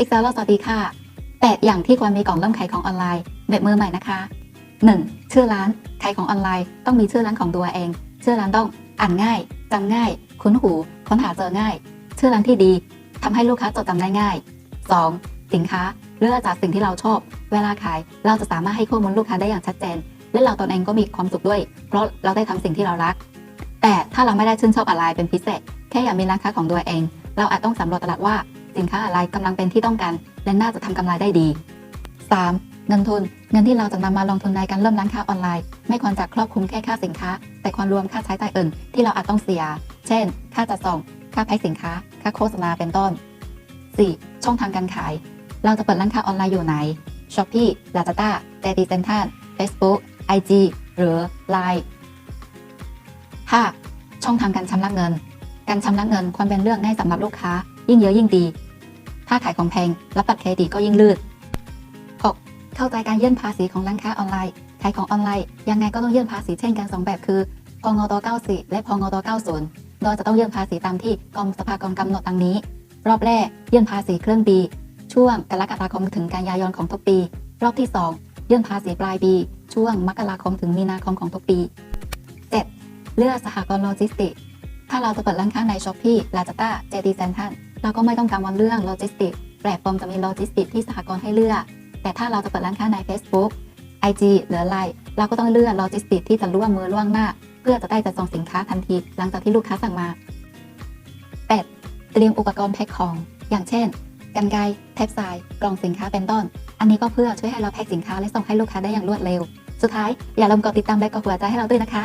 บิ๊กเซลสวัสดีค่ะแปดอย่างที่ควรมีก่อนเริ่มขายของออนไลน์แบบมือใหม่นะคะ 1. ชื่อร้านขายของออนไลน์ ต้องมีชื่อร้านของตัวเอง ชื่อร้านต้องอ่านง่ายจำง่าย คุ้นหู ค้นหาเจอง่าย ชื่อร้านที่ดีทำให้ลูกค้าจดจำได้ง่าย 2. สินค้าเลือกจากสิ่งที่เราชอบ เวลาขายเราจะสามารถให้ข้อมูลลูกค้าได้อย่างชัดเจน และเราตนเองก็มีความสุขด้วย เพราะเราได้ทำสิ่งที่เรารัก แต่ถ้าเราไม่ได้ชื่นชอบอะไรเป็นพิเศษ แค่อยากมีร้านค้าของตัวเอง เราอาจต้องสำรวจตลาดว่า สินค้าอะไรกำลังเป็นที่ต้องการ และน่าจะทำกำไรได้ดี 3. เงินทุน เงินที่เราจะนำมาลงทุนในการเริ่มร้านค้าออนไลน์ ไม่ควรจะครอบคลุมแค่ค่าสินค้า แต่ควรรวมค่าใช้จ่ายอื่น ที่เราอาจต้องเสีย เช่น ค่าจัดส่ง ค่าแพ็คสินค้า ค่าโฆษณาเป็นต้น 4. ช่องทางการขาย เราจะเปิดร้านค้าออนไลน์อยู่ไหน Shopee Lazada JD Central Facebook IG หรือ Line 5. ช่องทางการชำระเงิน การชำระเงินควรเป็นเรื่องง่ายสำหรับลูกค้า ยิ่งเยอะยิ่งดี ถ้าขายของแพงรับบัตรเครดิตก็ยิ่งลื่น 6. เข้าใจการยื่นภาษีของร้านค้าออนไลน์ ขายของออนไลน์ ยังไงก็ต้องยื่นภาษีเช่นกันสองแบบคือพงต94 และพงต90 โดยจะต้องยื่นภาษีตามที่กรมสภากรกำหนดดังนี้ รอบแรกยื่นภาษีเครึ่องปีช่วงกรกฎาคมถึงกันยายนของทุกปี รอบที่ 2 ยื่นภาษีปลายปี ช่วงมกราคมถึงมีนาคมของทุกปี 7. เลือกสหกรณ์โลจิสติก ถ้าเราจะเปิดร้านค้าใน Shopee Lazada JD Central เเราก็ไม่ต้องกังวลเรื่องโลจิสติกแปลกปลอมจะมีโลจิสติกที่สหกรณ์ให้เลือก แต่ถ้าเราจะเปิดร้านค้าใน Facebook IG หรือ Line เราก็ต้องเลือกโลจิสติกที่จะร่วมมือล่วงหน้า เพื่อจะได้จัดส่งสินค้าทันที หลังจากที่ลูกค้าสั่งมา 8. เตรียมอุปกรณ์แพ็คของ อย่างเช่นกันไกรเทปทรายกล่องสินค้าเป็นต้น อันนี้ก็เพื่อช่วยให้เราแพ็คสินค้าและส่งให้ลูกค้าได้อย่างรวดเร็ว สุดท้ายอย่าลืมกดติดตามและกดหัวใจให้เราด้วยนะคะ